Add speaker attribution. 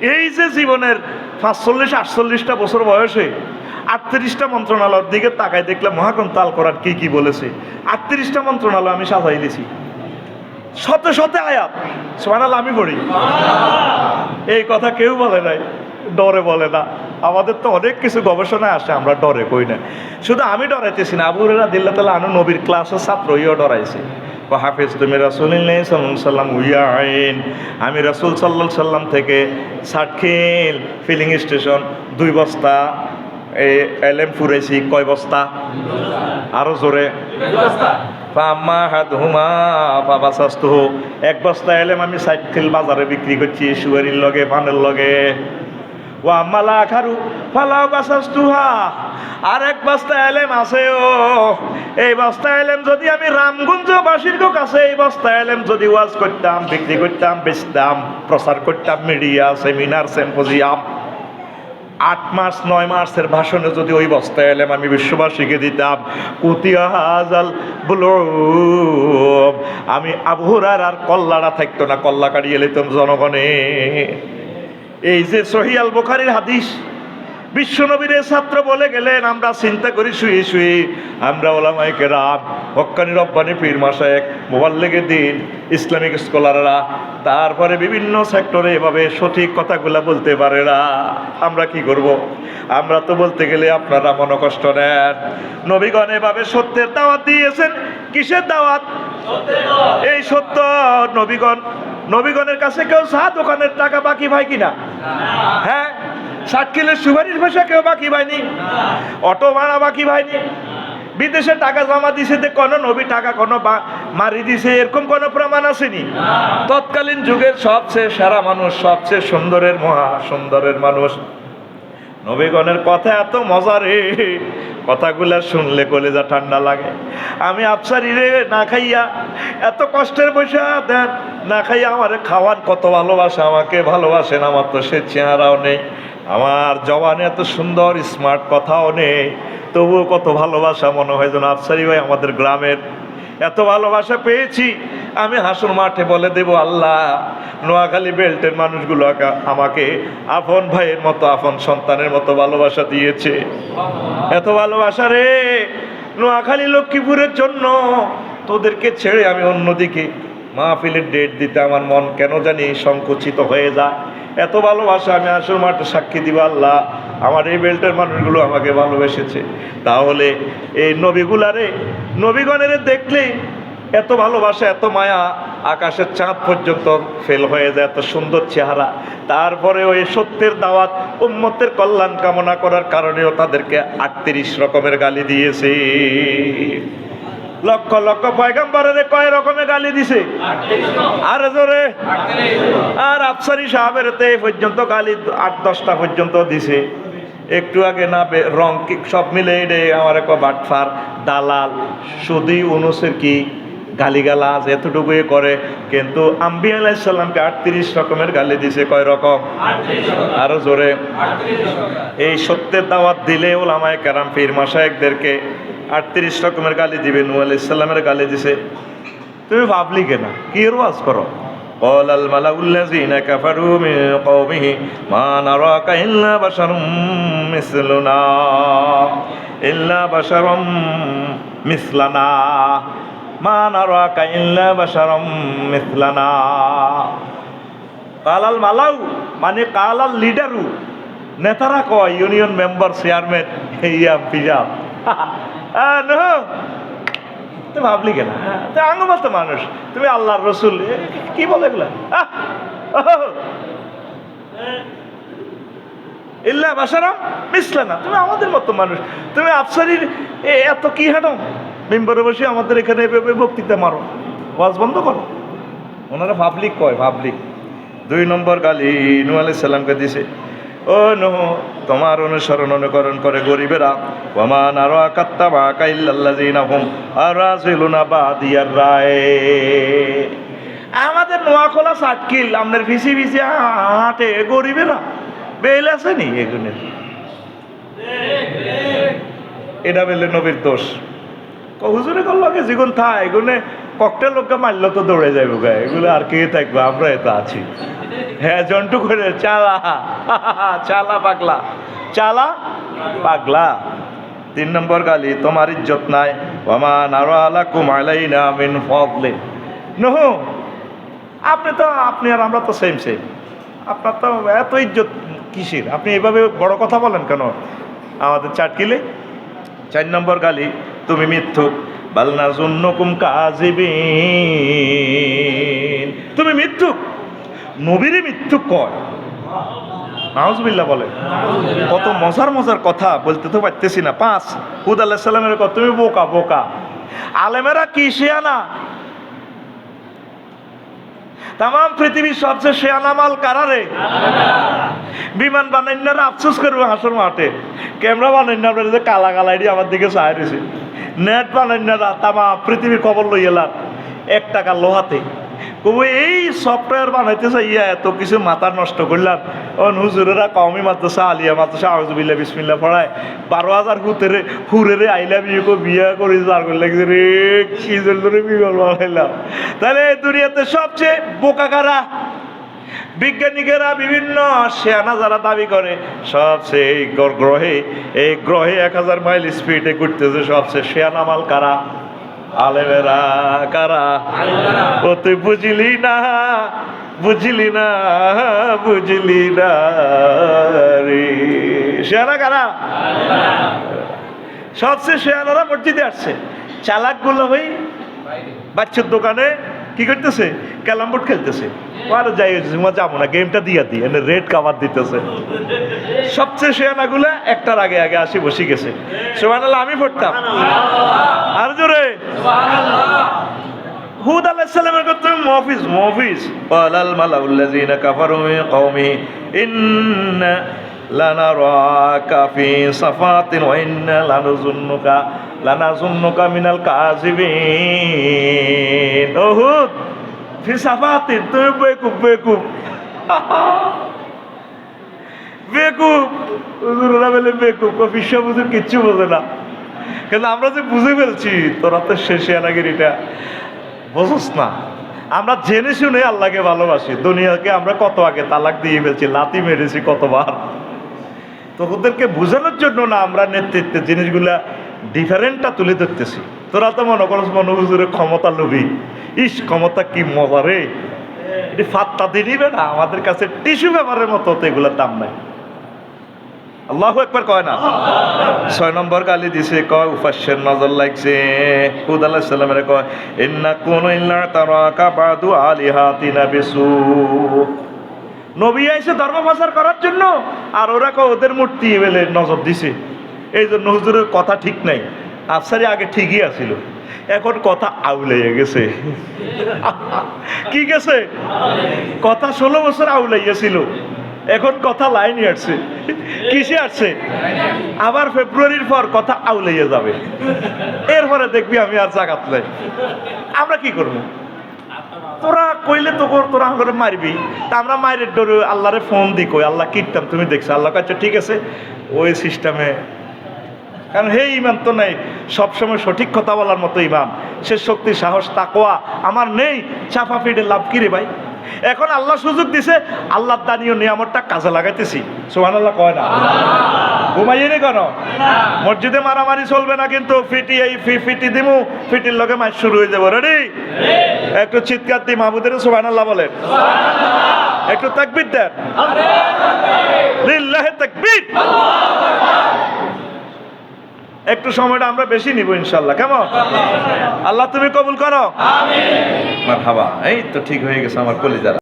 Speaker 1: এই যে জীবনের পাঁচচল্লিশ, আটচল্লিশটা বছর বয়সে আটত্রিশটা মন্ত্রণালয়ের দিকে তাকায় দেখলে মহাগ্রন্থ আল করার কি কি বলেছে? আটত্রিশটা মন্ত্রণালয় আমি সাজাই দিয়েছি। শতে শতে আয়াত। সোহানাল আমি পড়ি। এই কথা কেউ বলে নাই, ডরে বলে না। আমাদের তো অনেক কিছু গবেষণায় আসে, আমরা ডরে কই না। শুধু আমি ডরাইতেছি না আবুরেরা দিল্লা তালা আনু নবীর ক্লাসের ছাত্র, ইও ডরাইছে। হাফিজ তুমি রাসুলিল্লাহ সাল্লাম উইয়া আইন। আমি রাসুল সাল্লাহ সাল্লাম থেকে ষাটখিল ফিলিং স্টেশন দুই বস্তা এই এলএম ফুরাইছি, কয় বস্তা? আরও জোরে। এক বস্তা এলেম আমি সাইকেল বাজারে বিক্রি করছি সুয়ারির লগে, পানের লগে। ও আম্মালা খারু, ফালাও আছে ও এই যদি আমি কাছে, এই বস্তা এলেম যদি করতাম, বিক্রি করতাম, বেচতাম, প্রচার করতাম, মিডিয়া, সেমিনার আট নয় ভাষণে যদি ওই বস্তায় এলাম আমি বিশ্ববাসীকে দিতাম আমি আবহুরার আর কল্লাড়া থাকতো না কল্লা কাটিয়ে লিতাম জনগণে। এই যে সহিয়াল বোখারির হাদিস বিশ্বনবীর ছাত্র বলে গেলেন, আমরা চিন্তা করি শুয়ে শুয়ে, আমরা ওলামাইকে রাম হক্কানি রব্বানি পীর মাসায়েক মোবাল্লেগে দিন, ইসলামিক স্কলাররা, তারপরে বিভিন্ন সেক্টরে এভাবে সঠিক কথাগুলো বলতে পারে না। আমরা কি করব। আমরা তো বলতে গেলে আপনারা মনকষ্ট নেন। নবীগণ এভাবে সত্যের দাওয়াত দিয়েছেন। কিসের দাওয়াত? এই সত্য, নবীগণ, নবীগণের কাছে কেউ চা দোকানের টাকা বাকি ভাই কিনা? হ্যাঁ ষাট কিলোর সুপারিশ ভাষা কেউ বাকি পায়নি। অটো ভাড়া বাকি পায়নি। বিদেশে টাকা জমা দিছে যে কোনো নবী টাকা, কোনো বা- মারি দিছে, এরকম কোনো প্রমাণ আসেনি। তৎকালীন যুগের সবচেয়ে সেরা মানুষ, সবচেয়ে সুন্দরের মহা সুন্দরের মানুষ। নবীগণের কথা এত মজা রে কথাগুলা শুনলে কলেজা ঠান্ডা লাগে। আমি আফসারি রে না খাইয়া এত কষ্টের পয়সা দেন, না খাইয়া আমারে খাওয়ার কত ভালোবাসে আমাকে ভালোবাসেন, আমার তো সে চেহারাও নেই। আমার জবানে এত সুন্দর, স্মার্ট কথাও নেই। তবুও কত ভালোবাসা মনে হয় যেন আফসারি ভাই আমাদের গ্রামের। এত ভালোবাসা পেয়েছি, আমি হাসুর মাঠে বলে দেব, আল্লাহ নোয়াখালী বেল্টের মানুষগুলো আমাকে আপন ভাইয়ের মতো, আপন সন্তানের মতো ভালোবাসা দিয়েছে। এত ভালোবাসা রে! নোয়াখালী, লক্ষ্মীপুরের জন্য তোদেরকে ছেড়ে আমি অন্যদিকে মাহফিলের ডেট দিতে আমার মন কেন জানি সংকুচিত হয়ে যায়। এত ভালোবাসা আমি আসল মাঠে সাক্ষী দিব আল্লাহ। আমার এই বেল্টের মানুষগুলো আমাকে ভালোবেসেছে। তাহলে এই নবীগুলারে, নবীগণের দেখলে এত ভালোবাসা, এত মায়া আকাশের চাঁদ পর্যন্ত ফেল হয়ে যায়, এত সুন্দর চেহারা। তারপরে ওই সত্যের দাওয়াত, উম্মতের কল্যাণ কামনা করার কারণেও তাদেরকে আটত্রিশ রকমের গালি দিয়েছে। লক্ষ লক্ষ পয়গাম্বরের কয় রকমের গালি দিছে? আর জোরে। আর আফসারি সাহেবের এই পর্যন্ত গালি আট দশটা পর্যন্ত দিছে। একটু আগে না রং সব মিলে আমার এক বাটফার, দালাল। শুধুই অনুসের কি গালিগালাজ এতটুকুই করে কিন্তু আম্বি আলাইসাল্লামকে আটত্রিশ রকমের গালি দিছে কয় রকম আরো জোরে এই সত্যের দাওয়াত দিলে ওলামায় কেরাম পীর মাসায়কদেরকে আটত্রিশ রকমের গালি দিবে নু আলাইসাল্লামের গালি দিছে তুমি ভাবলি কেনা কি এর ওয়াজ করো قال الملأ الذين كفروا من قومه ما نراك إلا بشر مثلنا إلا بشر مثلنا মা ইল্লা কালাল মালাউ মানে কালাল লিডারু। নেতারা কয়, ইউনিয়ন মেম্বার, চেয়ারম্যান ভাবলি কেন? হ্যাঁ, তো মানুষ। তুমি আল্লাহর রসুল। কি বলে এগুলা? ইল্লা বাসারাম মিসলে না তুমি আমাদের মতো মানুষ। তুমি আফসারির এত কি হাঁটো মেম্বারে বসে আমাদের এখানে এভাবে বক্তৃতা মারো। ওয়াজ বন্ধ করো। ওনারা পাবলিক কয় পাবলিক দুই নম্বর গালি নু আলাই সাল্লামকে দিছে। ও নহ, তোমার অনুসরণ অনুকরণ করে গরিবেরা। ওমান আরও আকাত্তা বা কাইল্লাল্লাযিনা হুম আরাজিলুনা বাদিয়ার রায়। আমাদের নোয়াখোলা সাটকিল আপনার ভিসি ভিসি হাটে গরিবেরা। বেল আছে এগুনের? এটা বেলে নবীর দোষ। হুজুরে কল লগে জীবন থা এগুনে ককটেল লোককে মারলে তো দৌড়ে যাব গা। এগুলো আর কে থাকব? আমরা তো আছি। হ্যাঁ জন্টু করে, চালা চালা পাগলা চালা পাগলা। তিন নম্বর গালি, তোমার ইজ্জত নাই। ওমান আরও আলা কুমালাই না মিন ফদলে। নহু, আপনি তো, আপনি আর আমরা তো সেম সেম আপনার তো এত ইজ্জত কিসের? আপনি এভাবে বড় কথা বলেন কেন? আমাদের চাটকিলে। চার নম্বর গালি তুমি মিথ্যুক। বালনা জুন্নকুম কাজিবিন তুমি মিথ্যুক। নবীরে মিথ্যুক কয়। নাউজবিল্লা বলে। কত মজার মজার কথা বলতে তো পারতেছি না। পাঁচ, হুদ আল্লাহ সাল্লামের কথা, তুমি বোকা বোকা। আলেমেরা কি শেয়ানা তাম পৃথিবীর সবচেয়ে শেয়ানা মাল কারারে বিমান বানাইনারা আফসোস করবে হাসর মাঠে। ক্যামেরা বানাইনারা যে কালা কালা এটি আমার দিকে চাই রয়েছে। নেট বানাইনারা তামা পৃথিবীর খবর লই এলাম এক টাকা লোহাতে। কবু এই সফটওয়্যার বানাইতে চাইয়া এত কিছু মাথা নষ্ট করলাম। ও হুজুরেরা কমই মাদ্রাসা, আলিয়া মাদ্রাসা আউজবিল্লা বিসমিল্লা পড়ায়। বারো হাজার হুতেরে হুরেরে আইলা বিয়ে করে বিয়ে করে, যার করে লাগছে রে, কি জন্য বিগল বানাইলাম তাহলে দুনিয়াতে সবচেয়ে বোকা কারা? বিজ্ঞানীকেরা বিভিন্ন শেয়ানা যারা দাবি করে সবচেয়ে এই গ্রহে এই গ্রহে এক হাজার মাইল স্পিডে ঘুরতেছে সবচেয়ে শেয়ানা মাল কারা? আলেমেরা কারা? ও তুই বুঝলি না বুঝলি না বুঝলি না রে। শেয়ানা কারা? সবচেয়ে শেয়ানারা মসজিদে আসছে। চালাকগুলো ভাই বাচ্চার দোকানে কি করতেছে? ক্যালাম বোর্ড খেলতেছে। আর যাই জুমা যাব না গেমটা দিয়া দিই এনে রেড কাভার দিতেছে। সবচেয়ে শেয়ানাগুলা একটার আগে আগে আসি বসে গেছে। সোমানাল্লাহ আমি পড়তাম। আর জোরে। হুদ কথা মফিজ মফিজ ওয়ালাল মালাউল্লাযিনা কাফারু মিন কওমি ইন্না লানারাকা ফি সাফাতিন ওয়া ইন্না লানাজুন্নুকা বেকুব বেকুব। কিচ্ছু বোঝে না। কিন্তু আমরা যে বুঝে ফেলছি, তোরা তো শেষে আনাগিরিটা বুঝস না। আমরা জেনে শুনে আল্লাহকে ভালোবাসি। দুনিয়াকে আমরা কত আগে তালাক দিয়ে ফেলছি লাতি মেরেছি কতবার। তো ওদেরকে বোঝানোর জন্য না আমরা নেতৃত্বে জিনিসগুলা ডিফারেন্টটা তুলে ধরতেছি। তোরা তো মনে করস মনে হুজুরের ক্ষমতা লোভী। ইস, ক্ষমতা কি মজা রে। এটি ফাত্তা দিয়ে না, আমাদের কাছে টিস্যু পেপারের মতো তো এগুলোর দাম নাই। আল্লাহ একবার কয় না? ছয় নম্বর গালি দিছে, কয় উপাস্যের নজর লাগছে। হুদ আল্লাহ সাল্লামের কয়, ইন্না কোন ইল্লা তারাকা বাদু আলিহাতিনা বিসু। নবী আইসে ধর্ম প্রচার করার জন্য, আর ওরা কয়, ওদের মূর্তি বেলে নজর দিছে। এই জন্য হুজুরের কথা ঠিক নাই। আফসারি আগে ঠিকই আছিল। এখন কথা আউলাইয়া গেছে। কি গেছে? কথা ষোলো বছর আউলাইয়াছিল এখন কথা লাইনে আসছে। কিসে আসছে? আবার ফেব্রুয়ারির পর কথা আউলাইয়া যাবে। এরপরে দেখবি আমি আর জাগাত নাই। আমরা কি করব? তোরা কইলে তো তোরা আমাকে মারবি। তা আমরা মায়ের ডরে আল্লাহরে ফোন দি কই, আল্লাহ কিনতাম তুমি দেখছ? আল্লাহ কাছে ঠিক আছে। ওই সিস্টেমে কারণ হে ইমান তো নেই সবসময় সঠিক কথা বলার মতো ইমাম সে শক্তি সাহস তাকোয়া আমার নেই চাপা ফিডে লাভ কি রে ভাই? এখন আল্লাহ সুযোগ দিছে আল্লাহ দানীয় নিয়ামতটা কাজে লাগাইতেছি। সোহান আল্লাহ কয় না? ঘুমাইয়ে নি কেন? মসজিদে মারামারি চলবে না কিন্তু ফিটি এই ফি ফিটি দিমু ফিটির লগে মাছ শুরু হয়ে যাব। রেডি একটু চিৎকার দি মাহমুদের সোহান আল্লাহ বলেন। একটু তাকবির দেন। লিল্লাহে তাকবীর। একটু সময়টা আমরা বেশি নিব ইনশাল্লাহ কেমন? আল্লাহ তুমি কবুল করো। মারহাবা। এই তো ঠিক হয়ে গেছে আমার কলিজারা।